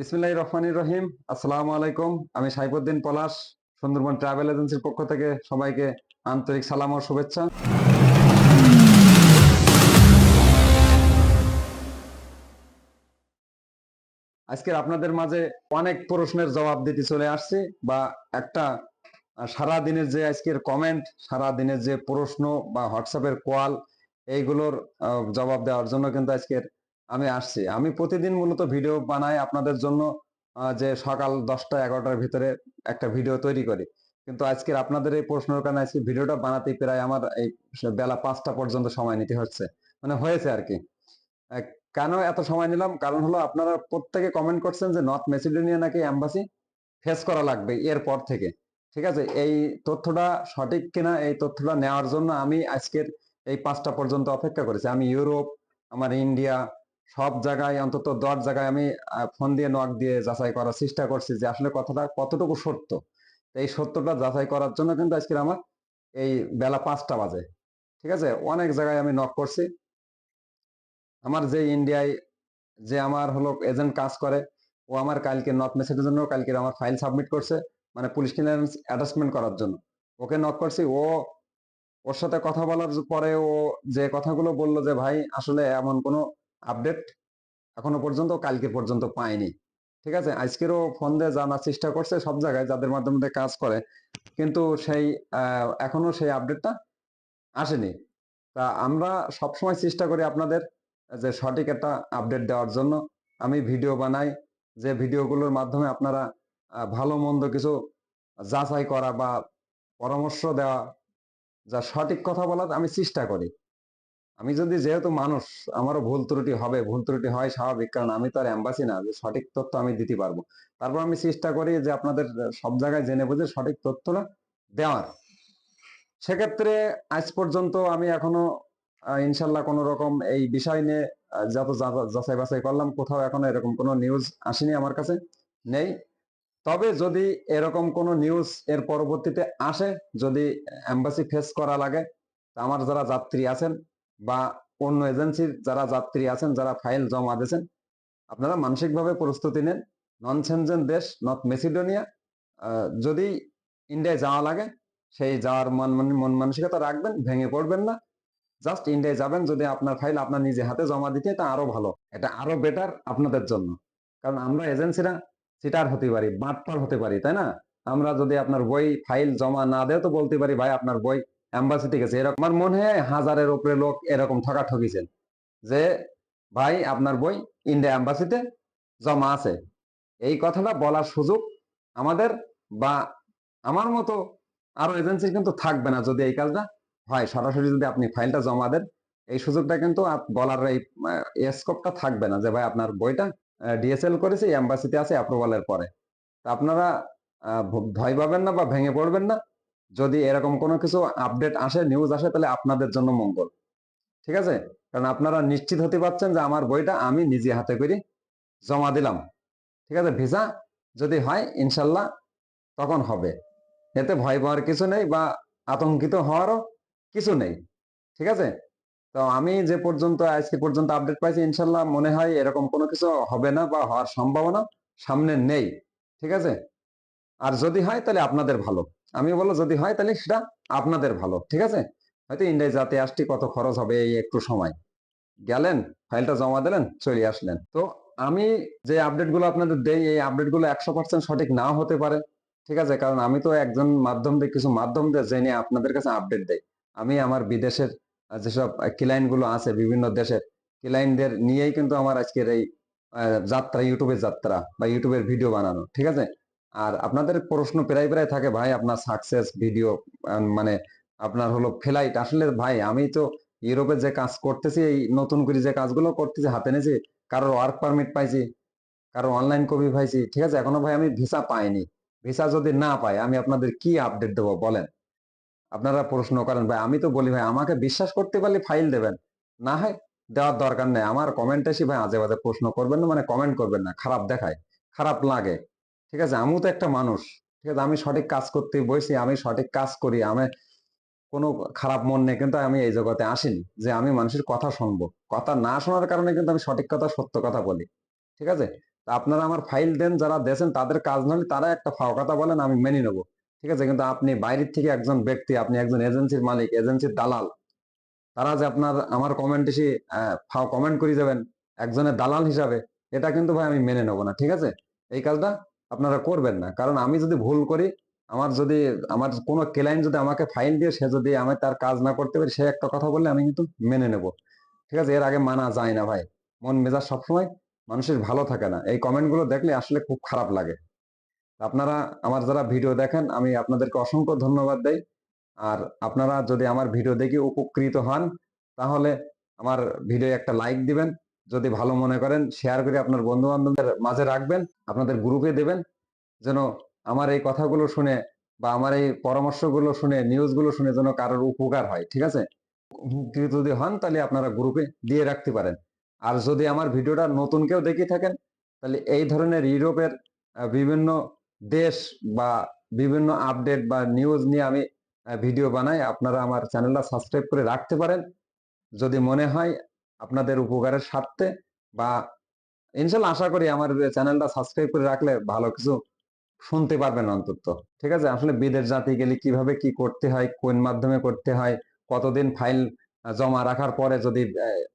বিসমিল্লাহির রহমানির রহিম। আসসালামু আলাইকুম। আমি সাইফুদ্দিন পলাশ, সুন্দরবন ট্রাভেল এজেন্সির পক্ষ থেকে সবাইকে আন্তরিক সালাম ও শুভেচ্ছা। আজকের আপনাদের মাঝে অনেক প্রশ্নের জবাব দিতে চলে আসছি বা একটা সারা দিনের যে আজকের কমেন্ট সারা দিনের যে প্রশ্ন বা হোয়াটসঅ্যাপের কল এইগুলোর জবাব দেওয়ার জন্য কিন্তু আজকের আমি আসছি। আমি প্রতিদিন মূলত ভিডিও বানাই আপনাদের জন্য যে সকাল দশটা এগারোটার ভিতরে একটা ভিডিও তৈরি করি। কিন্তু আজকের আপনাদের এই প্রশ্নের কারণে আজকে ভিডিওটা বানাতে প্রায় আমার এই বেলা পাঁচটা পর্যন্ত সময় নিতে হচ্ছে। মানে হয়েছে আর কি। কেন এত সময় নিলাম? কারণ হলো আপনারা প্রত্যেকে কমেন্ট করছেন যে নর্থ মেসিডোনিয়া নাকি অ্যাম্বাসি ফেস করা লাগবে এরপর থেকে। ঠিক আছে? এই তথ্যটা সঠিক কিনা, এই তথ্যটা নেওয়ার জন্য আমি আজকের এই পাঁচটা পর্যন্ত অপেক্ষা করেছি। আমি ইউরোপ, আমার ইন্ডিয়া সব জায়গায়, অন্তত দশ জায়গায় আমি ফোন দিয়ে নক দিয়ে যাচাই করার চেষ্টা করছি যে আসলে কথাটা কতটুকু সত্য। এই সত্যটা যাচাই করার জন্য কিন্তু আজকে আমার এই বেলা পাঁচটা বাজে। ঠিক আছে? অনেক জায়গায় আমি নক করছি। আমার যে ইন্ডিয়ায় যে আমার হলো এজেন্ট কাজ করে, ও আমার কালকে নর্থ মেসেজের জন্য কালকে আমার ফাইল সাবমিট করছে মানে পুলিশ ক্লিয়ারেন্স অ্যাটাচমেন্ট করার জন্য। ওকে নক করছি। ও, ওর সাথে কথা বলার পরে ও যে কথাগুলো বলল যে, ভাই, আসলে এমন কোনো আপডেট এখনও পর্যন্ত, কালকে পর্যন্ত পাইনি। ঠিক আছে? আজকেরও ফোন দিয়ে জানার চেষ্টা করছে সব জায়গায়, যাদের মাধ্যমে কাজ করে। কিন্তু সেই এখনও সেই আপডেটটা আসেনি। তা আমরা সবসময় চেষ্টা করি আপনাদের যে সঠিক একটা আপডেট দেওয়ার জন্য। আমি ভিডিও বানাই, যে ভিডিওগুলোর মাধ্যমে আপনারা ভালো মন্দ কিছু যাচাই করা বা পরামর্শ দেওয়া, যা সঠিক কথা বলার আমি চেষ্টা করি। আমি যদি যেহেতু মানুষ, আমারও ভুল ত্রুটি হবে। ভুল ত্রুটি হয় স্বাভাবিক, কারণ আমি তো আর অ্যাম্বাসি না, যে সঠিক তথ্য আমি দিতে পারব। তারপর আমি চেষ্টা করি যে আপনাদের সব জায়গায় জেনে বুঝে সঠিক তথ্যটা দেওয়ার। সেক্ষেত্রে আজ পর্যন্ত আমি এখনও ইনশাল্লাহ কোনো রকম এই বিষয় নিয়ে যত যাচাই বাছাই করলাম, কোথাও এখনও এরকম কোনো নিউজ আসেনি আমার কাছে, নেই। তবে যদি এরকম কোনো নিউজ এর পরবর্তীতে আসে, যদি এম্বাসি ফেস করা লাগে আমার যারা যাত্রী আছেন বা অন্য এজেন্সির যারা যাত্রী আছেন, যারা ফাইল জমা দিয়েছেন, আপনারা মানসিকভাবে প্রস্তুতি নেন। নন সেনজেন দেশ নর্থ মেসিডোনিয়া যদি ইন্ডিয়ায় যাওয়া লাগে, সেই যাওয়ার মন মন- মন মানসিকতা রাখবেন, ভেঙে পড়বেন না। জাস্ট ইন্ডিয়ায় যাবেন, যদি আপনার ফাইল আপনার নিজে হাতে জমা দিতে, এটা আরও ভালো। এটা আরও বেটার আপনাদের জন্য। কারণ আমরা এজেন্সিরা সিটার হতে পারি, বাটপার হতে পারি, তাই না? আমরা যদি আপনার বই ফাইল জমা না দেয়, তো বলতে পারি, ভাই, আপনার বই অ্যাম্বাসিতে গেছে এরকম আমার মনে হয় হাজারের উপরে লোক এরকম ঠকা ঠকিছেন যে, ভাই, আপনার বই ইন্ডিয়া অ্যাম্বাসিতে জমা আছে। এই কথাটা বলার সুযোগ আমাদের বা আমার মতো আরও এজেন্সির কিন্তু থাকবে না যদি এই কাজটা হয়। সরাসরি যদি আপনি ফাইলটা জমা দেন, এই সুযোগটা কিন্তু বলার এই স্কোপটা থাকবে না যে, ভাই, আপনার বইটা ডিএসএল করেছে এম্বাসিতে আছে অ্যাপ্রুভালের পরে। তা আপনারা ভয় পাবেন না বা ভেঙে পড়বেন না। যদি এরকম কোনো কিছু আপডেট আসে নিউজ আসে, তাহলে আপনাদের জন্য মঙ্গল। ঠিক আছে? কারণ আপনারা নিশ্চিত হতে পারছেন যে আমার বইটা আমি নিজে হাতে করে জমা দিলাম। ঠিক আছে? ভিসা যদি হয়, ইনশাল্লাহ তখন হবে। এতে ভয় পাওয়ার কিছু নেই বা আতঙ্কিত হওয়ারও কিছু নেই। ঠিক আছে? তো আমি যে পর্যন্ত আজকে পর্যন্ত আপডেট পাইছি, ইনশাল্লাহ মনে হয় এরকম কোনো কিছু হবে না বা হওয়ার সম্ভাবনা সামনে নেই। ঠিক আছে? আর যদি হয়, তাহলে আপনাদের ভালো। আমি বলো যদি হয় তাহলে সেটা আপনাদের ভালো, ঠিক আছে? হয়তো ইন্ডিয়ায় যাতে আসতে কত খরচ হবে, এই একটু সময়। গেলেন, ফাইলটা জমা দিলেন, চলে আসলেন। তো আমি যে আপডেটগুলো আপনাদের দেই, এই আপডেটগুলো একশো পার্সেন্ট সঠিক নাও হতে পারে, ঠিক আছে? কারণ আমি তো একজন মাধ্যম দিয়ে, কিছু মাধ্যম দিয়ে জেনে আপনাদের কাছে আপডেট দেই। আমি আমার বিদেশের যেসব ক্লায়েন্টগুলো আছে, বিভিন্ন দেশের ক্লায়েন্টদের নিয়েই কিন্তু আমার আজকের এই যাত্রা ইউটিউবের যাত্রা বা ইউটিউবের ভিডিও বানানো, ঠিক আছে? আর আপনাদের প্রশ্ন প্রায় প্রায় থাকে, ভাই, আপনার সাকসেস ভিডিও মানে আপনার হলো ফ্লাইট আসলে ভাই, আমি তো ইউরোপে যে কাজ করতেছি, এই নতুন করে যে কাজগুলো করতেছি, হাতে নিয়েছি, কারোর ওয়ার্ক পারমিট পাইছি, কারোর অনলাইন কপি পাইছি, ঠিক আছে? এখনও ভাই, আমি ভিসা পাইনি। ভিসা যদি না পাই, আমি আপনাদের কি আপডেট দেবো বলেন? আপনারা প্রশ্ন করেন, ভাই, আমি তো বলি, ভাই, আমাকে বিশ্বাস করতে পারলে ফাইল দেবেন। না হয় দেওয়ার দরকার নেই। আমার কমেন্ট এসে ভাই আজে বাজে প্রশ্ন করবেন না মানে কমেন্ট করবেন না, খারাপ দেখায়, খারাপ লাগে। ঠিক আছে? আমিও তো একটা মানুষ। ঠিক আছে? আমি সঠিক কাজ করতে বসি, আমি সঠিক কাজ করি, আমি কোনো খারাপ মন নেই, কিন্তু আমি এই জগতে আসিনি যে আমি মানুষের কথা শুনব। কথা না শোনার কারণে কিন্তু আমি সঠিক কথা, সত্য কথা বলি। ঠিক আছে? আপনারা আমার ফাইল দেন, যারা দেন তাদের কাজ না হলে তারা একটা ফাও কথা বলেন, আমি মেনে নেব। ঠিক আছে? কিন্তু আপনি বাইরের থেকে একজন ব্যক্তি, আপনি একজন এজেন্সির মালিক এজেন্সির দালাল, তারা যে আপনার, আমার কমেন্ট এসে ফাও কমেন্ট করে যাবেন একজনের দালাল হিসাবে, এটা কিন্তু ভাই আমি মেনে নেব না। ঠিক আছে? এই কাজটা আপনারা করবেন না। কারণ আমি যদি ভুল করি, আমার যদি, আমার কোনো ক্লায়েন্ট যদি আমাকে ফাইল দিয়ে, সে যদি আমি তার কাজ না করতে পারি, সে একটা কথা বললে আমি কিন্তু মেনে নেব। ঠিক আছে? এর আগে মানা যায় না ভাই। মন মেজাজ সবসময় মানুষের ভালো থাকে না। এই কমেন্টগুলো দেখলে আসলে খুব খারাপ লাগে। আপনারা আমার যারা ভিডিও দেখেন, আমি আপনাদেরকে অসংখ্য ধন্যবাদ দেই। আর আপনারা যদি আমার ভিডিও দেখে উপকৃত হন, তাহলে আমার ভিডিও একটা লাইক দিবেন। যদি ভালো মনে করেন শেয়ার করে আপনার বন্ধু বান্ধবদের মাঝে রাখবেন, আপনাদের গ্রুপে দেবেন, যেন আমার এই কথাগুলো শুনে বা আমার এই পরামর্শগুলো শুনে নিউজগুলো শুনে যেন কারোর উপকার হয়, ঠিক আছে? উপকৃত যদি হন, তাহলে আপনারা গ্রুপে দিয়ে রাখতে পারেন। আর যদি আমার ভিডিওটা নতুন কেউ দেখে থাকেন, তাহলে এই ধরনের ইউরোপের বিভিন্ন দেশ বা বিভিন্ন আপডেট বা নিউজ নিয়ে আমি ভিডিও বানাই, আপনারা আমার চ্যানেলটা সাবস্ক্রাইব করে রাখতে পারেন। যদি মনে হয় আপনাদের উপকারের স্বার্থে বা ইনশাল্লাহ আশা করি আমার চ্যানেলটা সাবস্ক্রাইব করে রাখলে ভালো কিছু শুনতে পারবেন অন্তত। ঠিক আছে? আসলে বিদেশ জাতি গেলে কীভাবে কি করতে হয়, কোন মাধ্যমে করতে হয়, কতদিন ফাইল জমা রাখার পরে যদি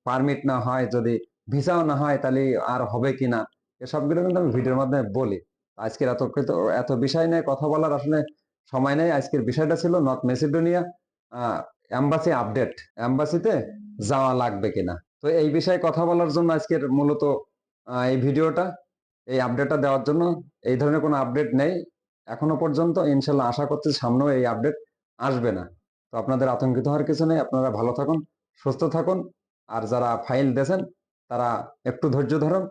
পারমিট না হয়, যদি ভিসাও না হয়, তাহলে আর হবে কিনা এসবগুলো কিন্তু আমি ভিডিওর মাধ্যমে বলি। আজকের এত এত বিষয় নিয়ে কথা বলার আসলে সময় নেই। আজকের বিষয়টা ছিল North Macedonia ah embassy update এম্বাসিতে যাওয়া লাগবে কিনা? তো এই বিষয়ে কথা বলার জন্য আজকের মূলত এই ভিডিওটা, এই আপডেটটা দেওয়ার জন্য এই ধরনের কোনো আপডেট নেই। এখনও পর্যন্ত ইনশাল্লাহ আশা করছি সামনেও এই আপডেট আসবে না। তো আপনাদের আতঙ্কিত হওয়ার কিছু নেই। আপনারা ভালো থাকুন, সুস্থ থাকুন। আর যারা ফাইল দেন তারা একটু ধৈর্য ধরুন।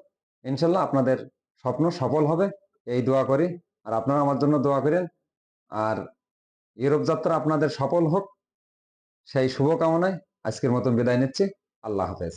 ইনশাল্লাহ আপনাদের স্বপ্ন সফল হবে, এই দোয়া করি। আর আপনারা আমার জন্য দোয়া করেন। আর ইউরোপ যাত্রা আপনাদের সফল হোক। সেই শুভকামনায় আজকের মতন বিদায় নিচ্ছি। আল্লাহ হাফেজ।